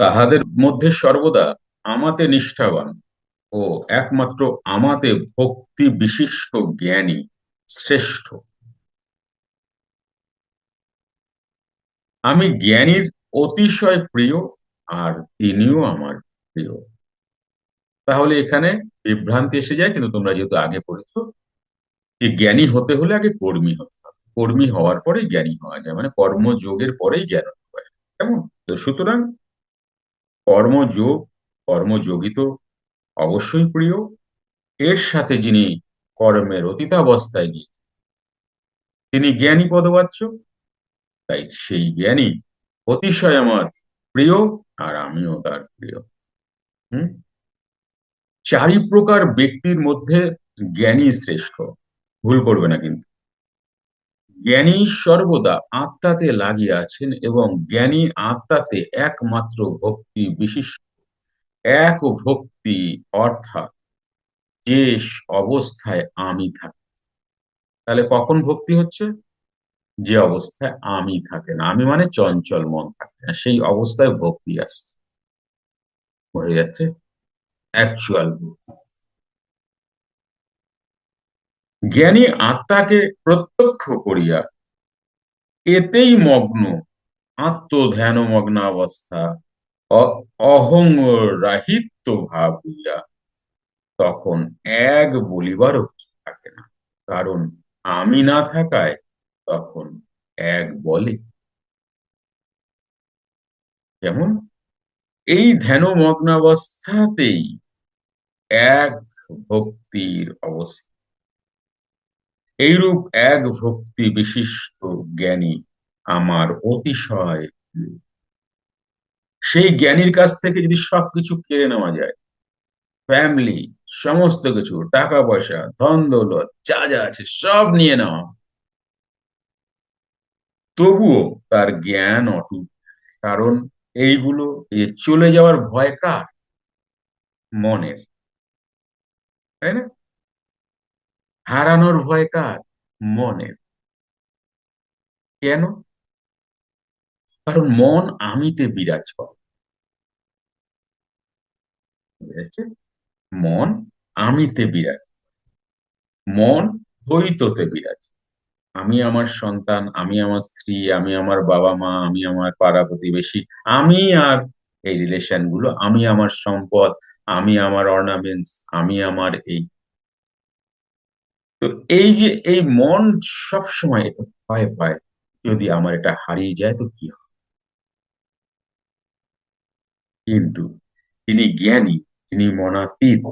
তাহাদের মধ্যে সর্বদা আমাতে নিষ্ঠাবান ও একমাত্র আমাতে ভক্তি বিশিষ্ট জ্ঞানী শ্রেষ্ঠ। আমি জ্ঞানীর অতিশয় প্রিয় আর তিনিও আমার প্রিয়। তাহলে এখানে বিভ্রান্তি এসে যায়, কিন্তু তোমরা যেহেতু আগে পড়েছো, যে জ্ঞানী হতে হলে আগে কর্মী হতে হবে। কর্মী হওয়ার পরে জ্ঞানী হওয়া যায় মানে কর্মযোগের পরেই জ্ঞান হয় কেমন? তো সুতরাং কর্মযোগ কর্মযোগী তো অবশ্যই প্রিয়, এর সাথে যিনি কর্মের অতীতাবস্থায় গিয়ে তিনি জ্ঞানী পদবাচ্য, তাই সেই জ্ঞানী অতিশয় আমার প্রিয় আর আমিও তার প্রিয়। হুম? চারি প্রকার ব্যক্তির মধ্যে জ্ঞানী শ্রেষ্ঠ। ভুল করবে না কিন্তু। জ্ঞানী সর্বদা আত্মাতে লাগিয়ে আছেন এবং জ্ঞানী আত্মাতে একমাত্র ভক্তি বিশিষ্ট। এক ভক্তি অর্থাৎ যে অবস্থায় আমি থাকি। তাহলে কখন ভক্তি হচ্ছে? যে অবস্থায় আমি থাকে না আমি মানে চঞ্চল মন থাকে না, সেই অবস্থায় ভক্তি আসছে। হয়ে যাচ্ছে অ্যাকচুয়াল জ্ঞানী আত্মাকে প্রত্যক্ষ করিয়া এতেই মগ্ন আত্মধ্যান মগ্ন অবস্থা অহং রাহিত্য ভাব হইয়া তখন এক বলিবারও থাকে না। কারণ আমি না থাকায় তখন এক বলে। যেমন, এই ধ্যানমগ্নাবস্থাতেই এক ভক্তির অবস্থা। এইরূপ এক ভক্তি বিশিষ্ট জ্ঞানী আমার অতিশয় সেই জ্ঞানীর কাছ থেকে যদি সবকিছু কেড়ে নেওয়া যায় ফ্যামিলি সমস্ত কিছু টাকা পয়সা ধন দৌলত, যা যা আছে সব নিয়ে নেওয়া। তবুও তার জ্ঞান অটুট, কারণ এইগুলো এই চলে যাওয়ার ভয় কার? মনের। তাই না? হারানোর ভয় কার? মনের। কেন? কারণ মন আমিতে বিরাজ করে। মন আমিতে বিরাজ মন দ্বৈততে বিরাজ আমি আমার সন্তান, আমি আমার স্ত্রী, আমি আমার বাবা মা, আমি আমার পাড়া প্রতিবেশী, আমি আর এই রিলেশনগুলো, আমি আমার সম্পদ, আমি আমার অর্নামেন্টস আমি আমার এই তো এই যে, এই মন সব সময় এটা ভয় পায় যদি আমার এটা হারিয়ে যায় তো কি হবে? কিন্তু তিনি জ্ঞানী, তিনি মনাতীত,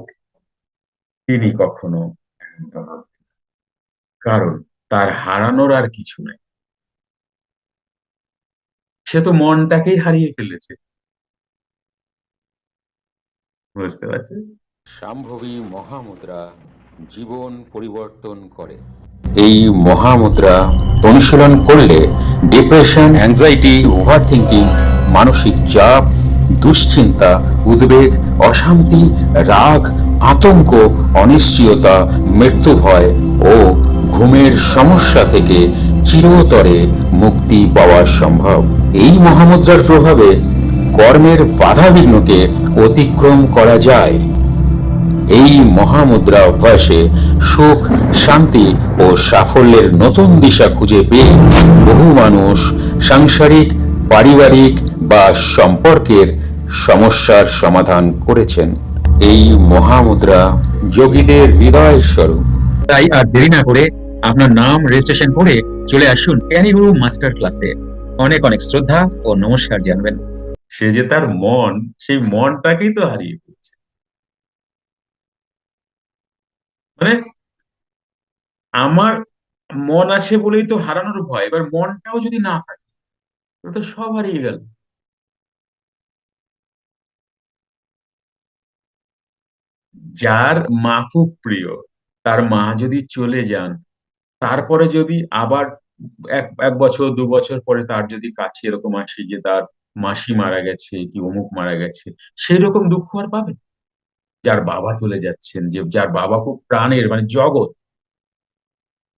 তিনি কখনো কারণ তার হারানোর আর কিছু নাই। সে তো মনটাকেই হারিয়ে ফেলেছে। বুঝতে পারছি শাম্ভবী মহামুদ্রা জীবন পরিবর্তন করে। এই মহামুদ্রা অনুশীলন করলে ডিপ্রেশন অ্যাংজাইটি ওভার থিঙ্কিং মানসিক চাপ, দুশ্চিন্তা, উদ্বেগ, অশান্তি, রাগ, আতঙ্ক, অনিশ্চয়তা, মৃত্যু ভয় ও ঘুমের সমস্যা থেকে চিরতরে মুক্তি পাওয়া সম্ভব। এই মহামুদ্রার প্রভাবে কর্মের বাধা বিঘ্নকে অতিক্রম করা যায়। এই মহামুদ্রা অভ্যাসে সুখ শান্তি ও সাফল্যের নতুন দিশা খুঁজে পেয়ে বহু মানুষ সাংসারিক পারিবারিক বা সম্পর্কের সমস্যার সমাধান করেছেন। এই মহামুদ্রা যোগীদের হৃদয় স্বরূপ। তাই আর দেরি না করে আপনার নাম রেজিস্ট্রেশন করে চলে আসুন জ্ঞানীগুরু মাস্টার ক্লাসে অনেক অনেক শ্রদ্ধা ও নমস্কার জানবেন। সে যে তার মন সেই মনটাকেই তো হারিয়ে মানে আমার মন আছে বলেই তো হারানোর ভয়। এবার মনটাও যদি না থাকে তো সব হারিয়ে গেল। যার মা খুব প্রিয়, তার মা যদি চলে যান, তারপরে যদি আবার এক এক বছর, দু বছর পরে তার যদি কাছে এরকম আসে যে তার মাসি মারা গেছে, কি অমুক মারা গেছে সেই রকম দুঃখ আর পাবে যার বাবা চলে যাচ্ছেন, যে যার বাবা খুব প্রাণের মানে জগৎ।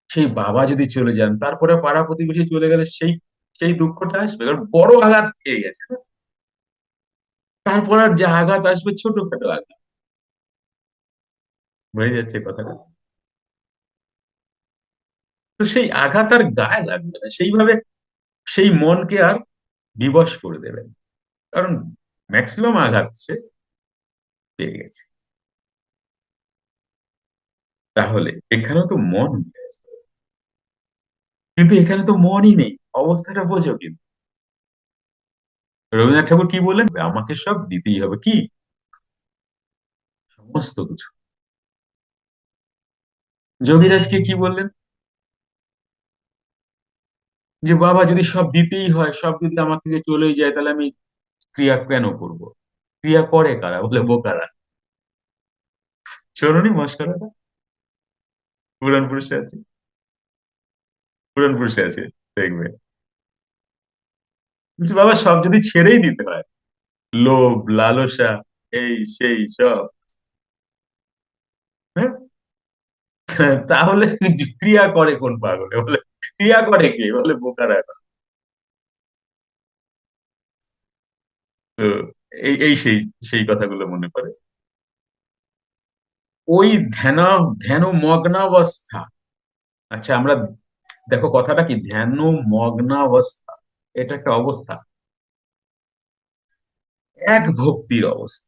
সেই বাবা যদি চলে যান, তারপরে পাড়া প্রতিবেশী চলে গেলে সেই সেই দুঃখটা আসবে। কারণ বড় আঘাত খেয়ে গেছে তারপর আর যা আঘাত আসবে, ছোটখাটো আঘাত। হয়ে যাচ্ছে কথাটা। তো সেই আঘাত আর গায়ে লাগবে না। সেইভাবে সেই মনকে আর বিবশ করে দেবেন কারণ ম্যাক্সিমাম আঘাত সে পেয়ে গেছে। তাহলে এখানেও তো মন কিন্তু এখানে তো মনই নেই। অবস্থাটা বোঝো কিন্তু। রবীন্দ্রনাথ ঠাকুর কি বললেন? আমাকে সব দিতেই হবে। কি? সমস্ত কিছু। যোগীরাজকে কি বললেন? যে বাবা, যদি সব দিতেই হয়, সব যদি আমার থেকে চলেই যায়, তাহলে আমি ক্রিয়া কেন করব? ক্রিয়া করে কারা? বলে বোকারা। শোনি মস্করাটা পুরাণ পুরুষে আছে। পুরাণ পুরুষে আছে, দেখবে। বাবা, সব যদি ছেড়েই দিতে হয়, লোভ, লালসা, এই, সেই, সব। হ্যাঁ? তাহলে ক্রিয়া করে কোন পাগলে? বলে, ক্রিয়া করে কে? বলে বোকারা তো, এই এই সেই সেই কথাগুলো মনে পড়ে। ওই ধ্যান ধ্যান মগ্নাবস্থা আচ্ছা আমরা দেখো কথাটা কি? ধ্যান মগ্নাবস্থা এটা একটা অবস্থা। এক ভক্তির অবস্থা।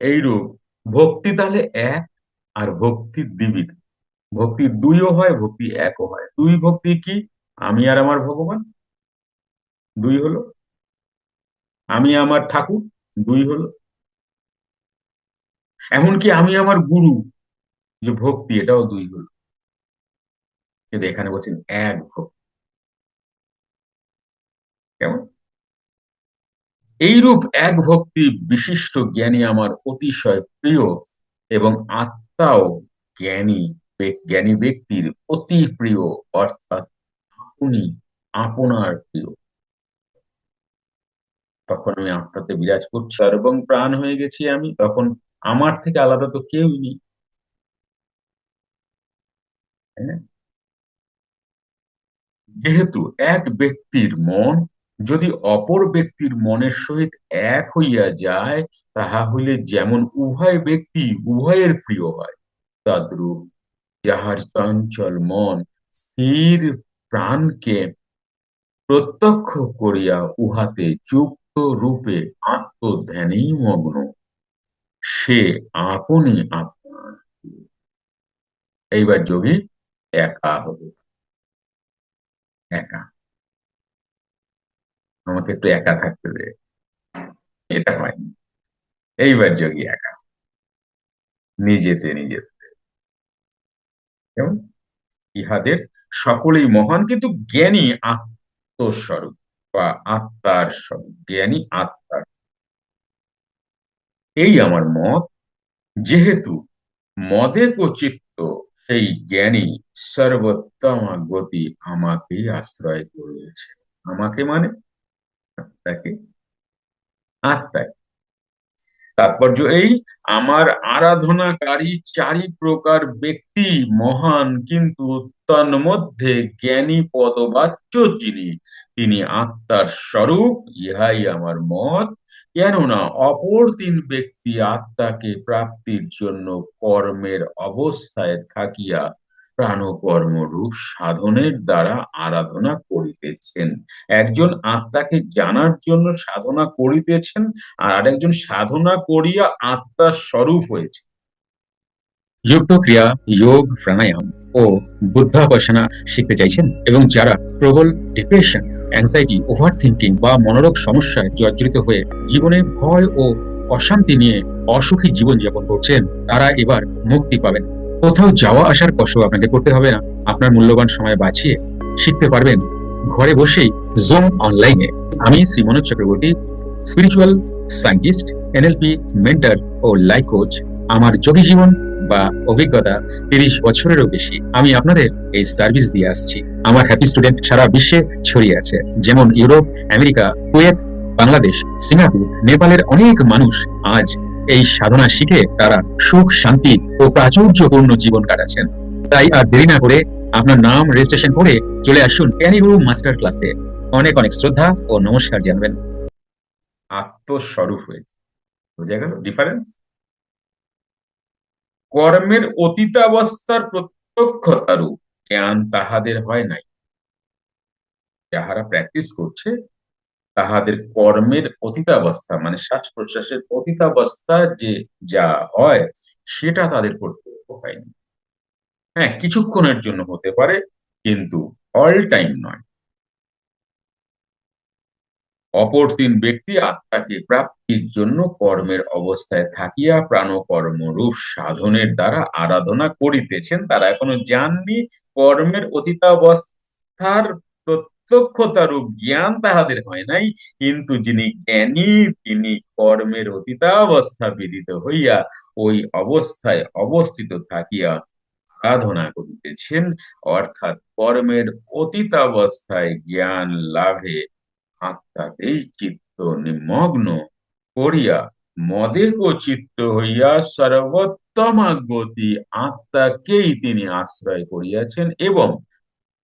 এইরূপ, ভক্তি তাহলে এক আর ভক্তি দ্বিবিধ। ভক্তি দুইও হয়, ভক্তি একও হয়। দুই ভক্তি কি? আমি আর আমার ভগবান। দুই হলো। আমি আমার ঠাকুর, দুই হলো। এমনকি আমি আমার গুরু যে ভক্তি, এটাও দুই হলো। কিন্তু এখানে বলছেন এক ভক্তি। কেমন? এইরূপ এক ভক্তি বিশিষ্ট জ্ঞানী আমার অতিশয় প্রিয় এবং আত্মাও জ্ঞানী জ্ঞানী ব্যক্তির অতি প্রিয়, অর্থাৎ আপনি, আপনার প্রিয়। তখন আমি আত্মাতে বিরাজ করছি এবং প্রাণ হয়ে গেছি আমি, তখন আমার থেকে আলাদা তো কেউই নেই না? যেহেতু এক ব্যক্তির মন, যদি অপর ব্যক্তির মনের সহিত এক হইয়া যায় তাহা হইলে যেমন উভয় ব্যক্তি উভয়ের প্রিয় হয়, তদ্রূপ যাহার চঞ্চল মন স্থির প্রাণকে প্রত্যক্ষ করিয়া উহাতে যুক্ত রূপে আত্মধ্যানেই মগ্ন। সে আপনি আপনার। এইবার যোগী একা হবে। একা। আমাকে একটু একা থাকতে দে। এটা হয়নি। এইবার যোগী একা। নিজেতে নিজেতে। ইহাদের সকলেই মহান, কিন্তু জ্ঞানী আত্মস্বরূপ। বা আত্মার জ্ঞানী আত্মার। এই আমার মত। যেহেতু মদে চিত্ত সেই জ্ঞানী সর্বোত্তম গতি আমাকেই আশ্রয় করেছে আমাকে মানে? আত্মাকে আত্মাকে তাৎপর্য এই, আমার আরাধনাকারী চারি প্রকার ব্যক্তি মহান কিন্তু তন্মধ্যে জ্ঞানী পদবাচ্য যিনি, তিনি আত্মার স্বরূপ, ইহাই আমার মত। কেননা অপর তিন ব্যক্তি আত্মাকে প্রাপ্তির জন্য কর্মের অবস্থায় থাকিয়া প্রাণকর্ম রূপ সাধনের দ্বারা আরাধনা করিতেছেন। একজন আত্মাকে জানার জন্য সাধনা করিতেছেন আর আরেকজন সাধনা করিয়া আত্মার স্বরূপ হয়েছে। যুক্ত ক্রিয়া যোগ, প্রাণায়াম ও বুদ্ধাবসনা শিখতে চাইছেন এবং যারা প্রবল ডিপ্রেশন অ্যাংজাইটি ওভার থিঙ্কিং বা মনোরোগ সমস্যায় জর্জরিত হয়ে জীবনে ভয় ও অশান্তি নিয়ে অসুখী জীবন যাপন করছেন, তারা এবার মুক্তি পাবেন। কোথাও যাওয়া আসার কষ্ট আপনাকে করতে হবে না। আপনার মূল্যবান সময় বাঁচিয়ে শিখতে পারবেন। ঘরে বসেই জুম অনলাইনে আমি Shri Manoj Chakraborty spiritual scientist NLP mentor ও লাইফ কোচ আমার যোগী জীবন বা অভিজ্ঞতা তিরিশ বছরেরও বেশি। আমি আপনাদের এই সার্ভিস দিয়ে আসছি। আমার হ্যাপি স্টুডেন্ট সারা বিশ্বে ছড়িয়ে আছে। যেমন Europe, America, Kuwait, Bangladesh, Singapore, নেপালের অনেক মানুষ আজ এই সাধনা শিখে তারা সুখ, শান্তি ও প্রাচুর্যপূর্ণ জীবন কাটাচ্ছেন। তাই আর দেরি না করে আপনার নাম রেজিস্ট্রেশন করে চলে আসুন ক্যানিগুরু মাস্টার ক্লাসে অনেক অনেক শ্রদ্ধা ও নমস্কার জানবেন। আত্মস্বরূপ হয়েছে বোঝা গেল? ডিফারেন্স কর্মের অতীতাবস্থার প্রত্যক্ষতারূপ জ্ঞান তাহাদের হয় নাই। যাহারা প্র্যাকটিস করছে তাহাদের কর্মের অতীতাবস্থা মানে শ্বাস প্রশ্বাসের অতীতাবস্থা যে যা হয়, সেটা তাদের কর্তব্য হয়নি। হ্যাঁ কিছুক্ষণের জন্য হতে পারে, কিন্তু অল টাইম নয়। অপর তিন ব্যক্তি আত্মাকে প্রাপ্তির জন্য কর্মের অবস্থায় থাকিয়া প্রাণকর্মরূপ সাধনের দ্বারা আরাধনা করিতেছেন, তারা এখনও জাননি কর্মের অতীতাবস্থার প্রত্যক্ষতারূপ জ্ঞান তাহাদের হয় নাই। কিন্তু যিনি জ্ঞানী, তিনি কর্মের অতীতাবস্থা বিদিত হইয়া ওই অবস্থায় অবস্থিত থাকিয়া আরাধনা করিতেছেন। অর্থাৎ কর্মের অতীতাবস্থায় জ্ঞান লাভে আত্মাতেই চিত্ত নিমগ্ন করিয়া মদেক চিত্ত হইয়া সর্বোত্তমা গতি আত্মাকেই তিনি আশ্রয় করিয়াছেন এবং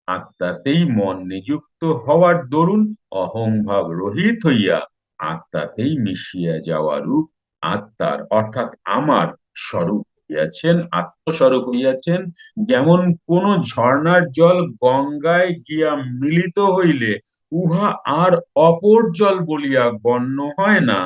আত্মাতেই মন নিযুক্ত হওয়ার দরুন অহংভাব রহিত হইয়া আত্মাতেই মিশিয়া যাওয়া রূপ আত্মার, অর্থাৎ আমার স্বরূপ হইয়াছেন, আত্মস্বরূপ হইয়াছেন। যেমন কোন ঝর্ণার জল গঙ্গায় গিয়া মিলিত হইলে উহা আর অপর জল বলিয়া গণ্য হয় না।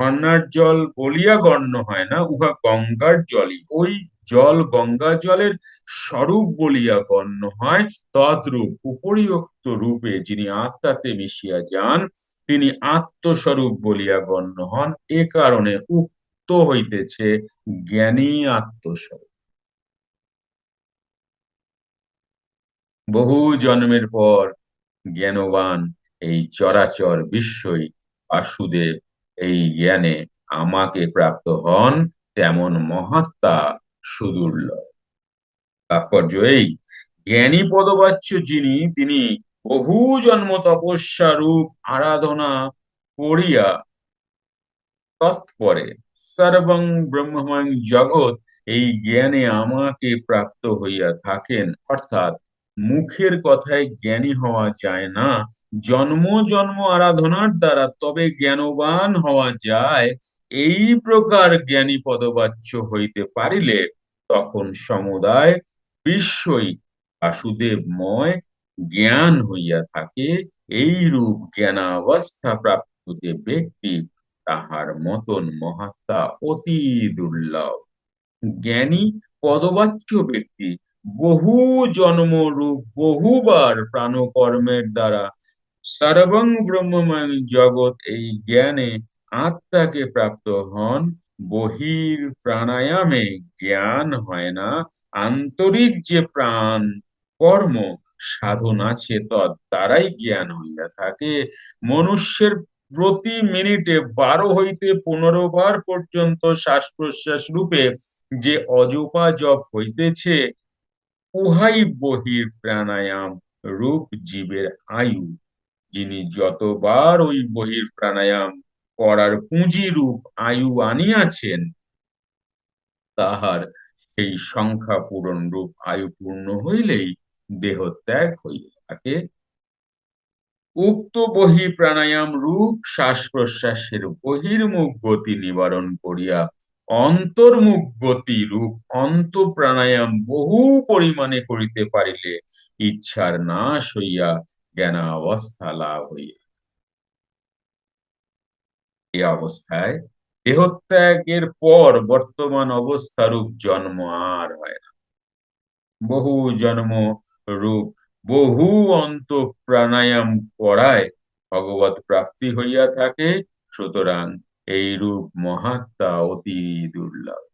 ঝর্ণার জল বলিয়া গণ্য হয় না, উহা গঙ্গার জলই। ওই জল গঙ্গা জলের স্বরূপ বলিয়া গণ্য হয়, তদ্রূপ উপরিউক্ত রূপে যিনি আত্মাতে মিশিয়া যান, তিনি আত্মস্বরূপ বলিয়া গণ্য হন। এ কারণে উক্ত হইতেছে জ্ঞানী আত্মস্বরূপ। বহু জন্মের পর জ্ঞানবান এই চরাচর বিশ্বই বাসুদেব এই জ্ঞানে আমাকে প্রাপ্ত হন, তেমন মহাত্মা সুদুর্লভ তাৎপর্য এই, জ্ঞানী পদবাচ্য যিনি, তিনি বহু জন্ম তপস্যা রূপ আরাধনা করিয়া তৎপরে সর্বং ব্রহ্মময় জগৎ এই জ্ঞানে আমাকে প্রাপ্ত হইয়া থাকেন। অর্থাৎ মুখের কথায় জ্ঞানী হওয়া যায় না। জন্ম জন্ম আরাধনার দ্বারা তবে জ্ঞানবান হওয়া যায়। এই প্রকার জ্ঞানী পদবাচ্য হইতে পারিলে তখন সমুদায় বিশ্বই বাসুদেবময় জ্ঞান হইয়া থাকে। এই রূপ জ্ঞানাবস্থা প্রাপ্ত যে ব্যক্তি, তাহার মতন মহাত্মা অতি দুর্লভ। জ্ঞানী, পদবাচ্য ব্যক্তি, বহু জন্মরূপ বহুবার প্রাণকর্মের দ্বারা সর্বং ব্রহ্মময় জগৎ এই জ্ঞানে আত্মাকে প্রাপ্ত হন। বহির প্রাণায়ামে জ্ঞান হয় না, আন্তরিক যে প্রাণ কর্ম, সাধন আছে তৎ দ্বারাই জ্ঞান হইয়া থাকে। মনুষ্যের প্রতি মিনিটে বারো হইতে পনেরো বার পর্যন্ত শ্বাস প্রশ্বাস রূপে যে অজপা জপ হইতেছে, উহাই বহির প্রাণায়াম রূপ জীবের আয়ু। যিনি যতবার ওই বহির প্রাণায়াম করার পুঁজি রূপ আয়ু আনিয়াছেন, তাহার সেই সংখ্যা পূরণ রূপ আয়ু পূর্ণ হইলেই দেহ ত্যাগ থাকে। উক্ত বহি প্রাণায়াম রূপ শ্বাস প্রশ্বাসের বহির্মুখ গতি নিবারণ করিয়া অন্তর্মুখ গতি রূপ অন্ত প্রাণায়াম বহু পরিমাণে করিতে পারিলে ইচ্ছার নাশ হইয়া জ্ঞানাবস্থা লাভ হইয়া এই অবস্থায়। দেহত্যাগের পর বর্তমান অবস্থারূপ জন্ম আর হয় না। বহু জন্ম রূপ, বহু অন্ত প্রাণায়াম করায় ভগবত প্রাপ্তি হইয়া থাকে। সুতরাং এই রূপ মহাত্মা অতি দুর্লভ।